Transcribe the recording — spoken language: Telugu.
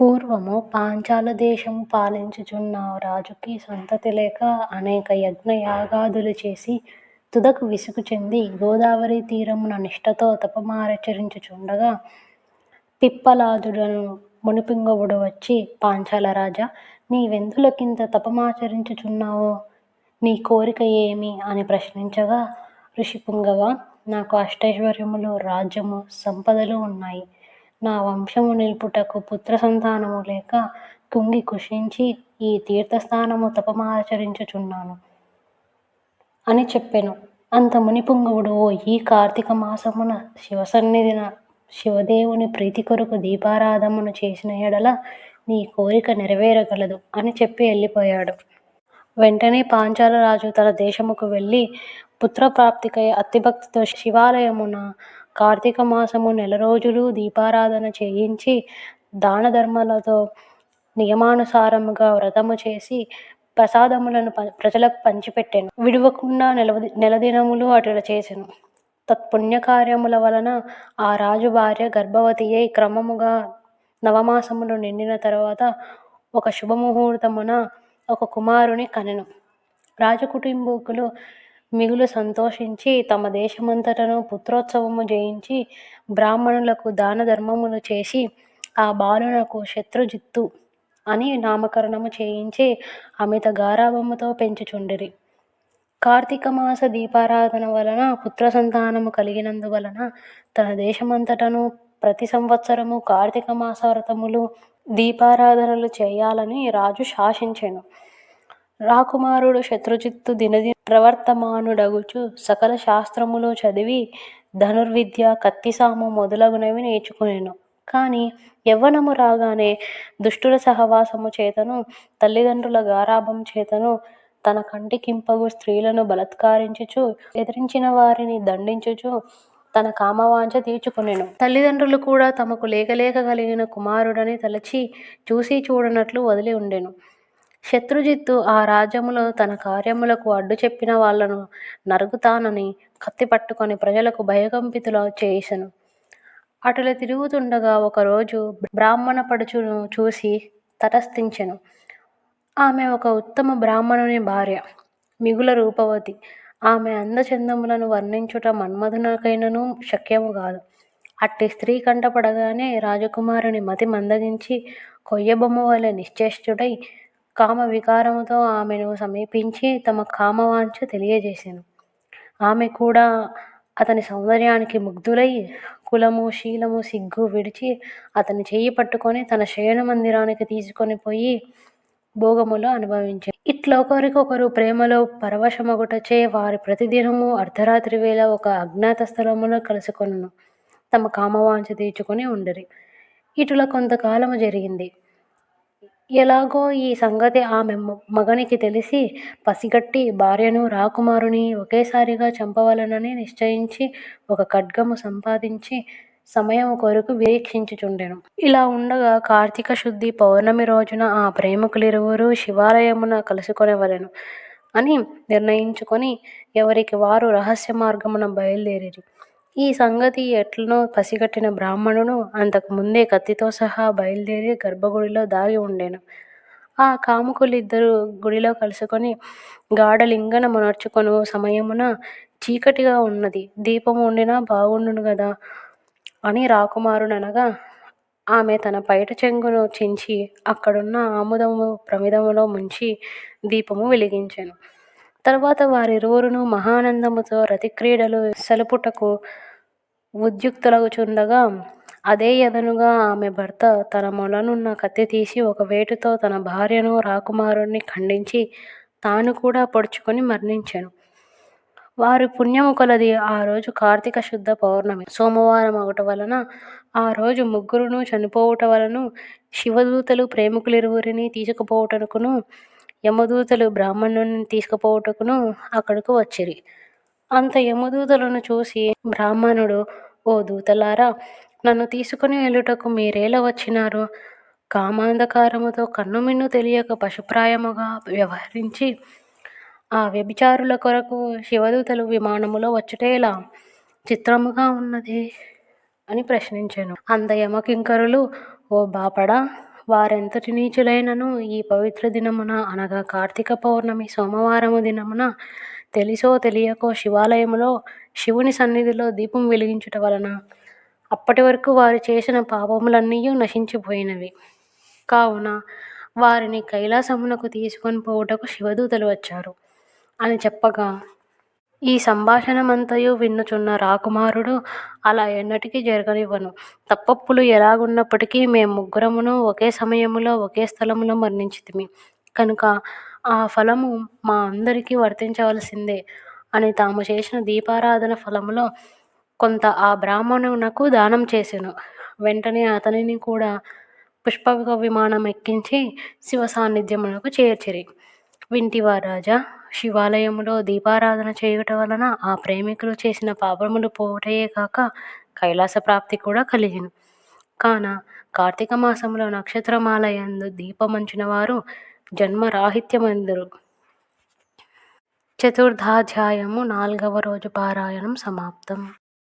పూర్వము పాంచాల దేశము పాలించుచున్న రాజుకి సంతతి లేక అనేక యజ్ఞయాగాదులు చేసి తుదకు విసుగు చెంది గోదావరి తీరమున నిష్టతో తపమారచరించుచుండగా పిప్పలాదుడను మునిపింగవుడు వచ్చి పాంచాల రాజా నీవెందులకింత తపమాచరించుచున్నావో? నీ కోరిక ఏమి అని ప్రశ్నించగా ఋషిపుంగవ నాకు అష్టైశ్వర్యములు రాజ్యము సంపదలు ఉన్నాయి. నా వంశము నిలుపుటకు పుత్ర సంతానము లేక కుంగి కృషించి ఈ తీర్థస్థానము తపమాచరించుచున్నాను. అని చెప్పాను. అంత మునిపుంగవుడు ఓ ఈ కార్తీక మాసమున శివసన్నిధిన శివదేవుని ప్రీతి కొరకు దీపారాధమును చేసిన ఎడల నీ కోరిక నెరవేరగలదు అని చెప్పి వెళ్ళిపోయాడు వెంటనే పాంచాలరాజు తన దేశముకు వెళ్ళి పుత్రప్రాప్తికై అతిభక్తితో శివాలయమున కార్తీక మాసము నెల రోజులు దీపారాధన చేయించి దాన ధర్మాలతో నియమానుసారముగా వ్రతము చేసి ప్రసాదములను ప్రజలకు పంచిపెట్టాను. విడవకుండా నెల నెలదినములు అటుల చేసెను. తత్పుణ్యకార్యముల వలన ఆ రాజు భార్య గర్భవతి అయి క్రమముగా నవమాసములు నిండిన తర్వాత ఒక శుభముహూర్తమున ఒక కుమారుని కనెను. రాజకుటుంబీకులు మిగులు సంతోషించి తమ దేశమంతటను పుత్రోత్సవము చేయించి బ్రాహ్మణులకు దాన ధర్మములు చేసి ఆ బాలునకు శత్రుజిత్తు అని నామకరణము చేయించి అమిత గారాభముతో పెంచుచుండిరి. కార్తీక మాస దీపారాధన వలన పుత్ర సంతానము కలిగినందువలన తన దేశమంతటను ప్రతి సంవత్సరము కార్తీక మాస వ్రతములు దీపారాధనలు చేయాలని రాజు శాసించెను. రాకుమారుడు శత్రుజిత్తు దినది ప్రవర్తమానుడగుచు సకల శాస్త్రములు చదివి ధనుర్విద్య కత్తిసాము మొదలగునవి నేర్చుకునేను. కానీ యవ్వనము రాగానే దుష్టుల సహవాసము చేతను తల్లిదండ్రుల గారాభం చేతను తన కంటికింపగు స్త్రీలను బలత్కరించుచు ఎదిరించిన వారిని దండించుచు తన కామవాంఛ తీర్చుకునేను. తల్లిదండ్రులు కూడా తమకు లేకలేక కలిగిన కుమారుడని తలచి చూసి చూడనట్లు వదిలి ఉండెను. శత్రుజిత్తు ఆ రాజ్యములో తన కార్యములకు అడ్డు చెప్పిన వాళ్ళను నరుగుతానని కత్తి పట్టుకొని ప్రజలకు భయకంపితుల చేసెను అటుల తిరుగుతుండగా ఒకరోజు బ్రాహ్మణ పడుచును చూసి తటస్థించెను. ఆమె ఒక ఉత్తమ బ్రాహ్మణుని భార్య మిగుల రూపవతి. ఆమె అందచందములను వర్ణించుట మన్మధునకైనను శక్యము కాదు. అట్టి స్త్రీ కంటపడగానే రాజకుమారుని మతి మందగించి కొయ్యబొమ్మ వలె నిశ్చేష్టుడై కామ వికారముతో ఆమెను సమీపించి తమ కామవాంఛ తెలియజేశాను ఆమె కూడా అతని సౌందర్యానికి ముగ్ధులై కులము శీలము సిగ్గు విడిచి అతని చెయ్యి పట్టుకొని తన శయన మందిరానికి తీసుకొని పోయి భోగములో అనుభవించాడు ఇట్లా ఒకరికొకరు ప్రేమలో పరవశమగుటచే వారి ప్రతిదినము అర్ధరాత్రి వేళ ఒక అజ్ఞాత స్థలములో కలుసుకొను తమ కామవాంఛ తీర్చుకొని ఉండరి. ఇటుల కొంతకాలము జరిగింది. ఎలాగో ఈ సంగతి ఆమె మగనికి తెలిసి పసిగట్టి భార్యను రాకుమారుని ఒకేసారిగా చంపవలనని నిశ్చయించి ఒక ఖడ్గము సంపాదించి సమయం కొరకు వీక్షించుచుండెను. ఇలా ఉండగా కార్తీక శుద్ధి పౌర్ణమి రోజున ఆ ప్రేమికులిరువురు శివాలయమున కలుసుకొనవలెను అని నిర్ణయించుకొని ఎవరికి వారు రహస్య మార్గమున బయలుదేరిరి. ఈ సంగతి ఎట్లనో పసిగట్టిన బ్రాహ్మణుడు అంతకు ముందే కత్తితో సహా బయలుదేరి గర్భగుడిలో దాగి ఉండెను. ఆ కాముకులిద్దరూ గుడిలో కలుసుకొని గాఢలింగనము నడుచుకొను సమయమున చీకటిగా ఉన్నది. దీపం ఉండినా బాగుండును కదా అని రాకుమారుననగా ఆమె తన పైట చెంగును చించి అక్కడున్న ఆముదము ప్రమిదములో ముంచి దీపము వెలిగించెను. తర్వాత వారిరువురును మహానందముతో రతిక్రీడలు సలుపుటకు ఉద్యుక్తులగుచుండగా అదే యదనుగా ఆమె భర్త తన మొలనున్న కత్తి తీసి ఒక వేటుతో తన భార్యను రాకుమారుణ్ణి ఖండించి తాను కూడా పొడుచుకొని మరణించాను. వారి పుణ్యము కొలది ఆ రోజు కార్తీక శుద్ధ పౌర్ణమి. సోమవారం అవట వలన ఆ రోజు ముగ్గురును చనిపోవుట వలన శివదూతలు ప్రేమికులిరువురిని తీసుకుపోవుటకును యమదూతలు బ్రాహ్మణుని తీసుకుపోవుటకును అక్కడకు వచ్చిరి. అంత యమదూతలను చూసి బ్రాహ్మణుడు ఓ దూతలారా నన్ను తీసుకుని వెళ్ళుటకు మీరేలా వచ్చినారు? కామాంధకారముతో కన్నుమిన్ను తెలియక పశుప్రాయముగా వ్యవహరించి ఆ వ్యభిచారుల కొరకు శివదూతలు విమానములో వచ్చుటేలా చిత్రముగా ఉన్నది? అని ప్రశ్నించాను. అంత యమకింకరులు ఓ బాపడా వారెంతటి నీచులైనను ఈ పవిత్ర దినమున అనగా కార్తీక పౌర్ణమి సోమవారము దినమున తెలిసో తెలియకో శివాలయంలో శివుని సన్నిధిలో దీపం వెలిగించుట వలన అప్పటి వరకు వారు చేసిన పాపములన్నీ నశించిపోయినవి. కావున వారిని కైలాసమునకు తీసుకొని పోవుటకు శివదూతలు వచ్చారు. అని చెప్పగా ఈ సంభాషణమంతయు విన్నుచున్న రాకుమారుడు అలా ఎన్నటికీ జరగనివ్వను. తప్పప్పులు ఎలాగున్నప్పటికీ మేము ముగ్గురమును ఒకే సమయములో ఒకే స్థలములో మరణించితిమి. కనుక ఆ ఫలము మా అందరికీ వర్తించవలసిందే అని తాము చేసిన దీపారాధన ఫలములో కొంత ఆ బ్రాహ్మణునకు దానం చేసెను. వెంటనే అతనిని కూడా పుష్పక విమానం ఎక్కించి శివ సాన్నిధ్యమునకు చేర్చిరి. వింటివా రాజా శివాలయములో దీపారాధన చేయుట వలన ఆ ప్రేమికులు చేసిన పాపములు పోవుటయే కాక కైలాస ప్రాప్తి కూడా కలిగిన. కాన కార్తీక మాసంలో నక్షత్రమాలయందు దీపమంచిన వారు జన్మరాహిత్యమందురు. చతుర్థాధ్యాయము నాలుగవ రోజు పారాయణం సమాప్తం.